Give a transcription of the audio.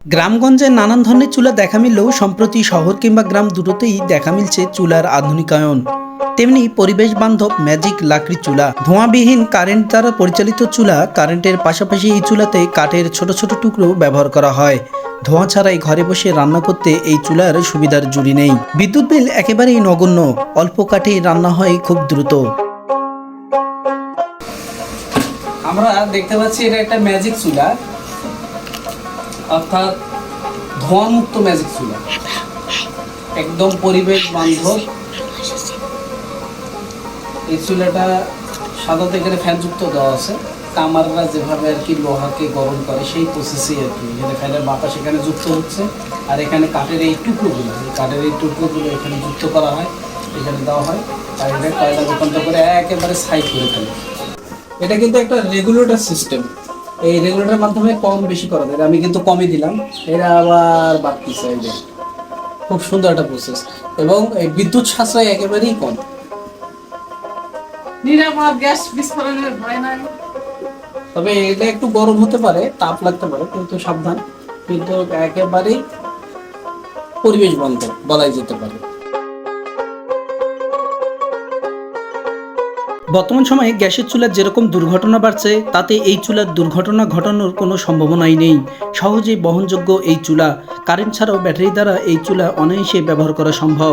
গ্রামগঞ্জে নানান ধরনের চুলা দেখা মিললেও সম্প্রতি শহর কিংবা গ্রাম দুটোতেই দেখা মিলছে চুলার আধুনিকায়ন। তেমনি পরিবেশ বান্ধব ম্যাজিক লাকড়ি চুলা, ধোঁয়াবিহীন কারেন্ট দ্বারা পরিচালিত চুলা, কারেন্টের পাশাপাশি এই চুলাতে কাঠের ছোট ছোট টুকরো ব্যবহার করা হয়। ধোঁয়া ছাড়াই ঘরে বসে রান্না করতে এই চুলার সুবিধার জুড়ি নেই। বিদ্যুৎ বিল একেবারেই নগণ্য, অল্প কাঠেই রান্না হয় খুব দ্রুত। আমরা দেখতে পাচ্ছি এটা একটা ম্যাজিক চুলা। অর্থাৎ ধোঁয়ামুক্ত ম্যাজিক চুলা একদম পরিবেশ বান্ধব। এই চুলাটা সাধারণত এখানে ফ্যানযুক্ত দেওয়া আছে। কামাররা যেভাবে আর কি লোহাকে গরম করে, সেই প্রসেসেই আর কি। এখানে ফ্যানের বাতাস এখানে যুক্ত হচ্ছে। আর এখানে কাঠের এই টুকরোগুলো, এই কাঠের এই টুকরোগুলো এখানে যুক্ত করা হয়, এখানে দেওয়া হয়। আর এটা কয়লা রূপান্তর করে একেবারে সাইড করে ফেলে। এটা কিন্তু একটা রেগুলেটর সিস্টেম এই রেগুলেটরের মাধ্যমে কম বেশি করা যায়। আমি কিন্তু কমই দিলাম। এটা আবার বাড়তিছে এই যে। খুব সুন্দর একটা প্রসেস এবং এই বিদ্যুৎ সাশ্রয় একেবারেই কম। নিরাপদ গ্যাস বিস্ফোরণের ভয় নাই। তবে এটা একটু গরম হতে পারে তাপ লাগতে পারে কিন্তু সাবধান। কিন্তু একেবারেই পরিবেশ বন্ধ বলাই যেতে পারে। বর্তমান সময়ে গ্যাসের চুলার যেরকম দুর্ঘটনা বাড়ছে, তাতে এই চুলার দুর্ঘটনা ঘটানোর কোনো সম্ভাবনাই নেই। সহজেই বহনযোগ্য এই চুলা, কারেন্ট ছাড়াও ব্যাটারি দ্বারা এই চুলা অনায়াসে ব্যবহার করা সম্ভব।